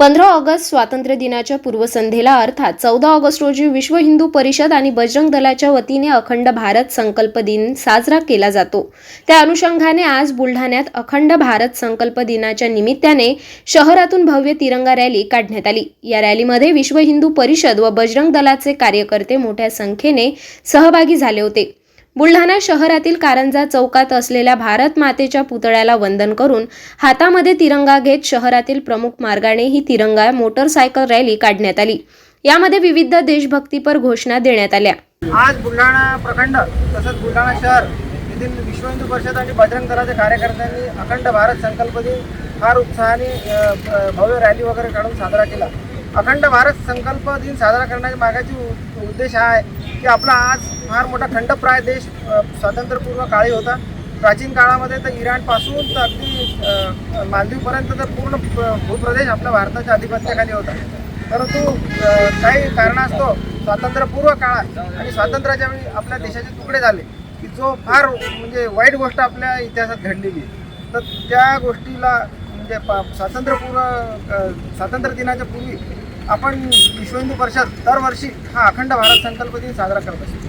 पंधरा ऑगस्ट स्वातंत्र्य दिनाच्या पूर्वसंध्येला अर्थात चौदा ऑगस्ट रोजी विश्व हिंदू परिषद आणि बजरंग दलाच्या वतीने अखंड भारत संकल्प दिन साजरा केला जातो. त्या अनुषंगाने आज बुलढाण्यात अखंड भारत संकल्प दिनाच्या निमित्ताने शहरातून भव्य तिरंगा रॅली काढण्यात आली. या रॅलीमध्ये विश्व हिंदू परिषद व बजरंग दलाचे कार्यकर्ते मोठ्या संख्येने सहभागी झाले होते. बुलढाणा शहरातील कारंजा चौकात असलेल्या भारत मातेच्या पुतळ्याला वंदन करून हातामध्ये तिरंगा घेत शहरातील प्रमुख मार्गाने ही तिरंगा मोटरसायकल रॅली काढण्यात आली. यामध्ये विविध देशभक्तीपर घोषणा देण्यात आल्या. आज बुलढाणा प्रखंड तसंच बुलढाणा शहर येथील विश्व हिंदू परिषद आणि बजरंग दलाच्या कार्यकर्त्यांनी अखंड भारत संकल्प दिन फार उत्साहाने भव्य रॅली वगैरे काढून साजरा केला. अखंड भारत संकल्प दिन साजरा करण्याच्या मागाची उद्देश हा आहे की आपला आज फार मोठा खंडप्राय देश स्वातंत्र्यपूर्व काळी होता. प्राचीन काळामध्ये तर इराणपासून तर अगदी मालदीवपर्यंत तर पूर्ण भूप्रदेश आपल्या भारताच्या अधिपत्याखाली होता. परंतु काही कारणास्तव स्वातंत्र्यपूर्व काळात आणि स्वातंत्र्याच्या वेळी आपल्या देशाचे तुकडे झाले की जो फार म्हणजे वाईट गोष्ट आपल्या इतिहासात घडलेली आहे. तर त्या गोष्टीला म्हणजे पा स्वातंत्र्यपूर्व स्वातंत्र्य दिनाच्या पूर्वी आपण विश्व हिंदू परिषद दरवर्षी हा अखंड भारत संकल्प दिन साजरा करत असतो.